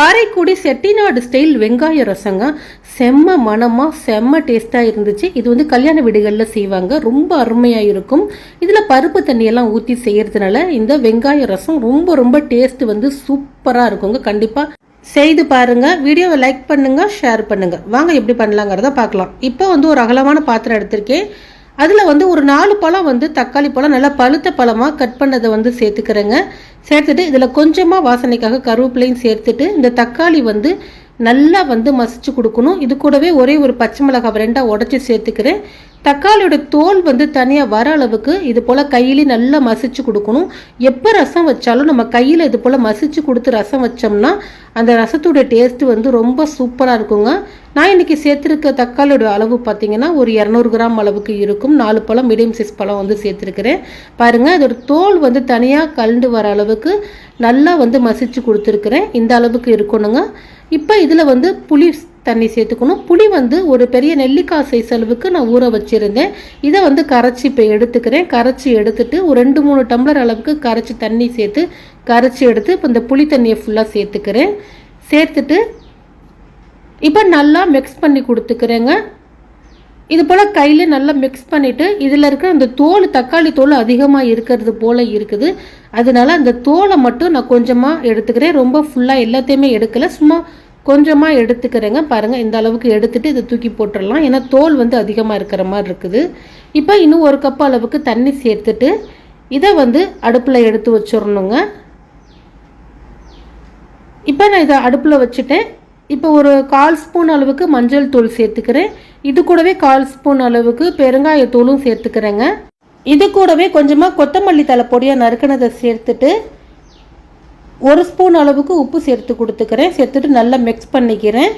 Karaikudi Chettinad style வெங்காய ரசங்க. செம்ம மணமாக செம்ம டேஸ்ட்டாக இருந்துச்சு. இது வந்து கல்யாண வீடுகளில் செய்வாங்க. ரொம்ப அருமையாக இருக்கும். இதில் பருப்பு தண்ணியெல்லாம் ஊற்றி செய்கிறதுனால இந்த வெங்காய ரசம் ரொம்ப ரொம்ப டேஸ்ட் வந்து சூப்பராக இருக்குங்க. கண்டிப்பாக செய்து பாருங்க. வீடியோவை லைக் பண்ணுங்க ஷேர் பண்ணுங்க. வாங்க எப்படி பண்ணலாங்கிறத பார்க்கலாம். இப்போ வந்து ஒரு அகலமான பாத்திரம் எடுத்திருக்கேன். அதில் வந்து ஒரு நாலு பழம் வந்து தக்காளி பழம் நல்லா பழுத்த பழமாக கட் பண்ணதை வந்து சேர்த்துக்கிறேங்க. சேர்த்துட்டு இதில் கொஞ்சமாக வாசனைக்காக கருவேப்பிலையும் சேர்த்துட்டு இந்த தக்காளி வந்து நல்லா வந்து மசிச்சு கொடுக்கணும். இது கூடவே ஒரே ஒரு பச்சை மிளகாய் ரெண்டாக உடச்சி சேர்த்துக்கிறேன். தக்காளியோட தோல் வந்து தனியாக வர அளவுக்கு இது போல் கையிலே நல்லா மசிச்சு கொடுக்கணும். எப்போ ரசம் வச்சாலும் நம்ம கையில் இது போல் மசிச்சு கொடுத்து ரசம் வச்சோம்னா அந்த ரசத்தோட டேஸ்ட் வந்து ரொம்ப சூப்பராக இருக்குங்க. நான் இன்றைக்கி சேர்த்துருக்க தக்காளியோட அளவு பார்த்தீங்கன்னா ஒரு இரநூறு கிராம் அளவுக்கு இருக்கும். நாலு பழம் மீடியம் சைஸ் பழம் வந்து சேர்த்துருக்கிறேன். பாருங்கள் அதோட தோல் வந்து தனியாக கலந்து வர அளவுக்கு நல்லா வந்து மசிச்சு கொடுத்துருக்குறேன். இந்த அளவுக்கு இருக்கணுங்க. இப்போ இதில் வந்து புளி தண்ணி சேர்த்துக்கணும். புளி வந்து ஒரு பெரிய நெல்லிக்காய் சைஸ் அளவுக்கு நான் ஊற வச்சுருந்தேன். இதை வந்து கரைச்சி இப்போ எடுத்துக்கிறேன். கரைச்சி எடுத்துட்டு ஒரு ரெண்டு மூணு டம்ளர் அளவுக்கு கரைச்சி தண்ணி சேர்த்து கரைச்சி எடுத்து இப்போ இந்த புளி தண்ணியை ஃபுல்லாக சேர்த்துக்கிறேன். சேர்த்துட்டு இப்போ நல்லா மிக்ஸ் பண்ணி கொடுத்துக்கிறேங்க. இது போல் கையில் நல்லா மிக்ஸ் பண்ணிவிட்டு இதில் இருக்கிற அந்த தோல் தக்காளி தோல் அதிகமாக இருக்கிறது போல் இருக்குது. அதனால அந்த தோலை மட்டும் நான் கொஞ்சமாக எடுத்துக்கிறேன். ரொம்ப ஃபுல்லாக எல்லாத்தையுமே எடுக்கலை. சும்மா கொஞ்சமாக எடுத்துக்கிறேங்க. பாருங்கள் இந்த அளவுக்கு எடுத்துகிட்டு இதை தூக்கி போட்டுடலாம் ஏன்னா தோல் வந்து அதிகமாக இருக்கிற மாதிரி இருக்குது. இப்போ இன்னும் ஒரு கப் அளவுக்கு தண்ணி சேர்த்துட்டு இதை வந்து அடுப்பில் எடுத்து வச்சிடணுங்க. இப்போ நான் இதை அடுப்பில் வச்சுட்டேன். இப்போ ஒரு கால் ஸ்பூன் அளவுக்கு மஞ்சள் தூள் சேர்த்துக்கிறேன். இது கூடவே கால் ஸ்பூன் அளவுக்கு பெருங்காயத்தூளும் சேர்த்துக்கிறேங்க. இது கூடவே கொஞ்சமாக கொத்தமல்லி தலை பொடியாக நறுக்கினதை சேர்த்துட்டு ஒரு ஸ்பூன் அளவுக்கு உப்பு சேர்த்து கொடுத்துக்கிறேன். சேர்த்துட்டு நல்லா மிக்ஸ் பண்ணிக்கிறேன்.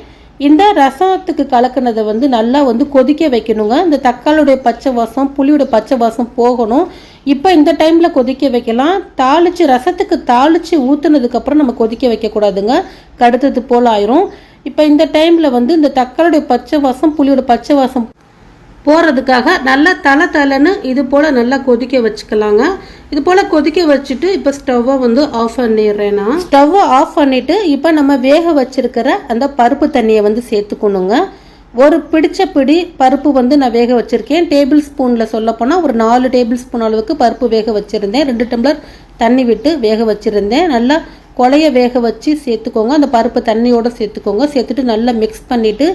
இந்த ரசத்துக்கு கலக்கினதை வந்து நல்லா வந்து கொதிக்க வைக்கணுங்க. இந்த தக்காளியுடைய பச்சை வாசம் புளியோட பச்சை வாசம் போகணும். இப்போ இந்த டைமில் கொதிக்க வைக்கலாம். தாளித்து ரசத்துக்கு தாளித்து ஊற்றுனதுக்கப்புறம் நம்ம கொதிக்க வைக்கக்கூடாதுங்க. கடுத்தது போல் ஆயிரும். இப்போ இந்த டைமில் வந்து இந்த தக்காளியுடைய பச்சை வாசம் புளியோட பச்சை வாசம் போகிறதுக்காக நல்லா தலை தலைன்னு இது போல் நல்லா கொதிக்க வச்சுக்கலாங்க. இது போல் கொதிக்க வச்சுட்டு இப்போ ஸ்டவ்வை வந்து ஆஃப் பண்ணிடுறேன். நான் ஸ்டவ்வை ஆஃப் பண்ணிவிட்டு இப்போ நம்ம வேக வச்சுருக்கிற அந்த பருப்பு தண்ணியை வந்து சேர்த்துக்கணுங்க. ஒரு பிடிச்ச பிடி பருப்பு வந்து நான் வேக வச்சுருக்கேன். டேபிள் ஸ்பூனில் சொல்லப்போனால் ஒரு நாலு டேபிள் ஸ்பூன் அளவுக்கு பருப்பு வேக வச்சுருந்தேன். ரெண்டு டம்ளர் தண்ணி விட்டு வேக வச்சுருந்தேன். நல்லா கொலையை வேக வச்சு சேர்த்துக்கோங்க. அந்த பருப்பு தண்ணியோடு சேர்த்துக்கோங்க. சேர்த்துட்டு நல்லா மிக்ஸ் பண்ணிவிட்டு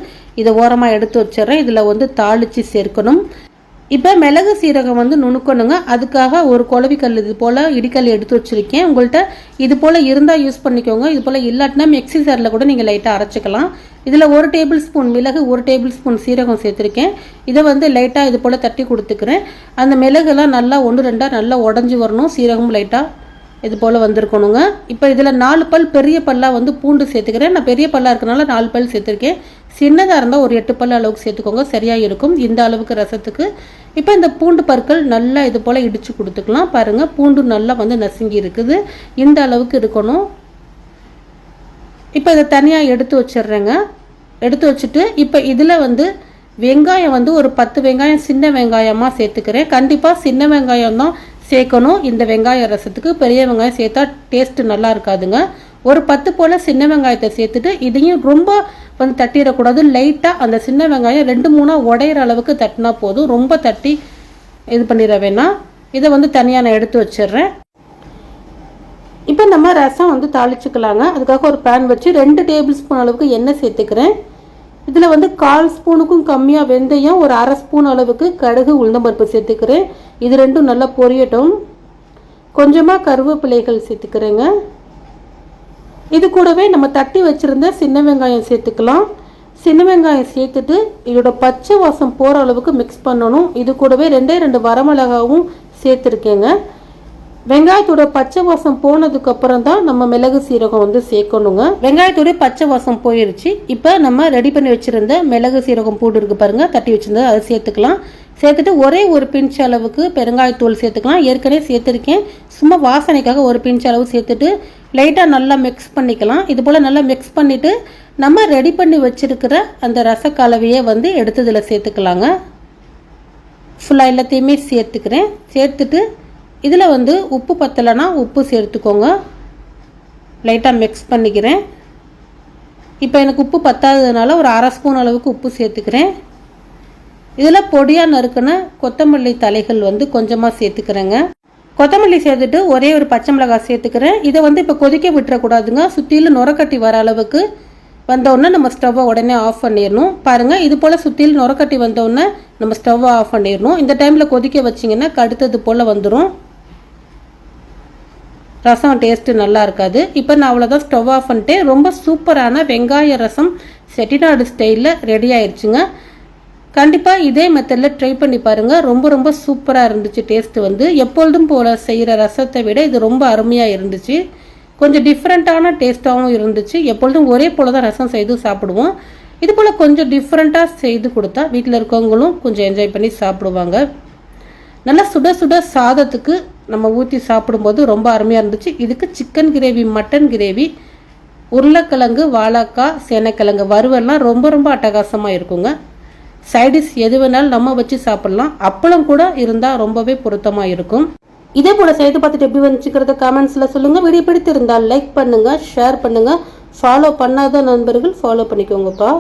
இதை ஓரமாக எடுத்து வச்சிடுறேன். இதில் வந்து தாளித்து சேர்க்கணும். இப்போ மிளகு சீரகம் வந்து நுணுக்கணுங்க. அதுக்காக ஒரு குழவிக்கல் இது போல் இடிக்கல் எடுத்து வச்சுருக்கேன். உங்கள்கிட்ட இது போல் இருந்தால் யூஸ் பண்ணிக்கோங்க. இது போல் இல்லாட்டினா மிக்ஸி சாரில் கூட நீங்கள் லைட்டாக அரைச்சிக்கலாம். இதில் ஒரு டேபிள் ஸ்பூன் மிளகு ஒரு டேபிள் ஸ்பூன் சீரகம் சேர்த்துருக்கேன். இதை வந்து லைட்டாக இது போல் தட்டி கொடுத்துக்கிறேன். அந்த மிளகுலாம் நல்லா ஒன்று ரெண்டாக நல்லா உடஞ்சி வரணும். சீரகம் லைட்டாக இது போல் வந்திருக்கணுங்க. இப்போ இதில் நாலு பல் பெரிய பல்லாக வந்து பூண்டு சேர்த்துக்கிறேன். நான் பெரிய பல்லாக இருக்கனால நாலு பல் சேர்த்துருக்கேன். சின்னதாக இருந்தால் ஒரு எட்டு பல் அளவுக்கு சேர்த்துக்கோங்க. சரியாக இருக்கும். இந்த அளவுக்கு ரசத்துக்கு. இப்போ இந்த பூண்டு பற்கள் நல்லா இது போல் இடித்து கொடுத்துக்கலாம். பாருங்கள் பூண்டு நல்லா வந்து நசுங்கி இருக்குது. இந்த அளவுக்கு இருக்கணும். இப்போ இதை தனியாக எடுத்து வச்சிடுறேங்க. எடுத்து வச்சுட்டு இப்போ இதில் வந்து வெங்காயம் வந்து ஒரு பத்து வெங்காயம் சின்ன வெங்காயமாக சேர்த்துக்கிறேன். கண்டிப்பாக சின்ன வெங்காயம் தான் சேர்க்கணும். இந்த வெங்காய ரசத்துக்கு பெரிய வெங்காயம் சேர்த்தா டேஸ்ட் நல்லா இருக்காதுங்க. ஒரு பத்து போல் சின்ன வெங்காயத்தை சேர்த்துட்டு இதையும் ரொம்ப வந்து தட்டிடக்கூடாது. லைட்டாக அந்த சின்ன வெங்காயம் ரெண்டு மூணாக உடையிற அளவுக்கு தட்டினா போதும். ரொம்ப தட்டி இது பண்ணிட வேணாம். இதை வந்து தனியாக நான் எடுத்து வச்சிடுறேன். இப்போ நம்ம ரசம் வந்து தாளிச்சுக்கலாங்க. அதுக்காக ஒரு பேன் வச்சு ரெண்டு டேபிள் ஸ்பூன் அளவுக்கு எண்ணெய் சேர்த்துக்கிறேன். இதில் வந்து கால் ஸ்பூனுக்கும் கம்மியாக வெந்தயம் ஒரு அரை ஸ்பூன் அளவுக்கு கடுகு உளுந்தம்பருப்பு சேர்த்துக்கிறேன். இது ரெண்டும் நல்லா பொரியட்டும். கொஞ்சமாக கருவேப்பிலைகள் சேர்த்துக்கிறேங்க. இது கூடவே நம்ம தட்டி வச்சுருந்த சின்ன வெங்காயம் சேர்த்துக்கலாம். சின்ன வெங்காயம் சேர்த்துட்டு இதோட பச்சை வாசம் போகிற அளவுக்கு மிக்ஸ் பண்ணணும். இது கூடவே ரெண்டே ரெண்டு வரமிளகாவும் சேர்த்துருக்கேங்க. வெங்காயத்தோட பச்சை வாசம் போனதுக்கு அப்புறம் தான் நம்ம மிளகு சீரகம் வந்து சேர்க்கணுங்க. வெங்காயத்தோட பச்சை வாசம் போயிருச்சு. இப்போ நம்ம ரெடி பண்ணி வச்சிருந்த மிளகு சீரகம் பூண்டு இருக்கு பாருங்க தட்டி வச்சிருந்தது அதை சேர்த்துக்கலாம். சேர்த்துட்டு ஒரே ஒரு பிஞ்ச் அளவுக்கு பெருங்காயத்தூள் சேர்த்துக்கலாம். ஏற்கனவே சேர்த்துருக்கேன். சும்மா வாசனைக்காக ஒரு பிஞ்ச் அளவு சேர்த்துட்டு லைட்டாக நல்லா மிக்ஸ் பண்ணிக்கலாம். இது போல் நல்லா மிக்ஸ் பண்ணிவிட்டு நம்ம ரெடி பண்ணி வச்சிருக்கிற அந்த ரசக்கலவையை வந்து எடுத்து இதில் சேர்த்துக்கலாங்க ஃபுல்லாக எல்லாத்தையுமே சேர்த்துக்கிறேன். சேர்த்துட்டு இதில் வந்து உப்பு பத்தலைன்னா உப்பு சேர்த்துக்கோங்க. லைட்டாக மிக்ஸ் பண்ணிக்கிறேன். இப்போ எனக்கு உப்பு பத்தாததுனால ஒரு அரை ஸ்பூன் அளவுக்கு உப்பு சேர்த்துக்கிறேன். இதில் பொடியாக நறுக்கின கொத்தமல்லி தலைகள் வந்து கொஞ்சமாக சேர்த்துக்கிறேங்க. கொத்தமல்லி சேர்த்துட்டு ஒரே ஒரு பச்சை மிளகாய் சேர்த்துக்கிறேன். இதை வந்து இப்போ கொதிக்க விட்டுறக்கூடாதுங்க. சுற்றிலும் நுரக்கட்டி வர அளவுக்கு வந்தோடனே நம்ம ஸ்டவ்வை உடனே ஆஃப் பண்ணிடணும். பாருங்கள் இது போல் சுற்றிலும் நுரக்கட்டி வந்தோடனே நம்ம ஸ்டவ்வை ஆஃப் பண்ணிடணும். இந்த டைமில் கொதிக்க வச்சிங்கன்னா கடுத்தது போல் வந்துடும் ரசம் டேஸ்ட்டு நல்லா இருக்காது. இப்போ நான் அவ்வளோதான் ஸ்டவ் ஆஃப் பண்ணிட்டு ரொம்ப சூப்பரான வெங்காய ரசம் செட்டிநாடு ஸ்டைலில் ரெடி ஆயிடுச்சுங்க கண்டிப்பாக இதே மெத்தடில் ட்ரை பண்ணி பாருங்கள் ரொம்ப ரொம்ப சூப்பராக இருந்துச்சு டேஸ்ட்டு வந்து. எப்பொழுதும் போல் செய்கிற ரசத்தை விட இது ரொம்ப அருமையாக இருந்துச்சு. கொஞ்சம் டிஃப்ரெண்ட்டான டேஸ்ட்டாகவும் இருந்துச்சு. எப்பொழுதும் ஒரே போல் தான் ரசம் செய்து சாப்பிடுவோம். இது போல் கொஞ்சம் டிஃப்ரெண்ட்டாக செய்து கொடுத்தா வீட்டில் இருக்கவங்களும் கொஞ்சம் என்ஜாய் பண்ணி சாப்பிடுவாங்க. நல்லா சுட சுட சாதத்துக்கு நம்ம ஊற்றி சாப்பிடும்போது ரொம்ப அருமையாக இருந்துச்சு. இதுக்கு சிக்கன் கிரேவி மட்டன் கிரேவி உருளைக்கிழங்கு வாழைக்காய் சேனைக்கிழங்கு வறுவல்லாம் ரொம்ப ரொம்ப அட்டகாசமாக இருக்குங்க. சைடிஷ் எது வேணாலும் நம்ம வச்சு சாப்பிட்லாம். அப்பளம் கூட இருந்தால் ரொம்பவே பொருத்தமாக இருக்கும். இதே போல் செய்து பார்த்துட்டு எப்படி வந்துச்சுக்கிறத கமெண்ட்ஸில் சொல்லுங்கள் வீடியோ பிடித்திருந்தால் லைக் பண்ணுங்கள் ஷேர் பண்ணுங்கள் ஃபாலோ பண்ணாத நண்பர்கள் ஃபாலோ பண்ணிக்கோங்கப்பா.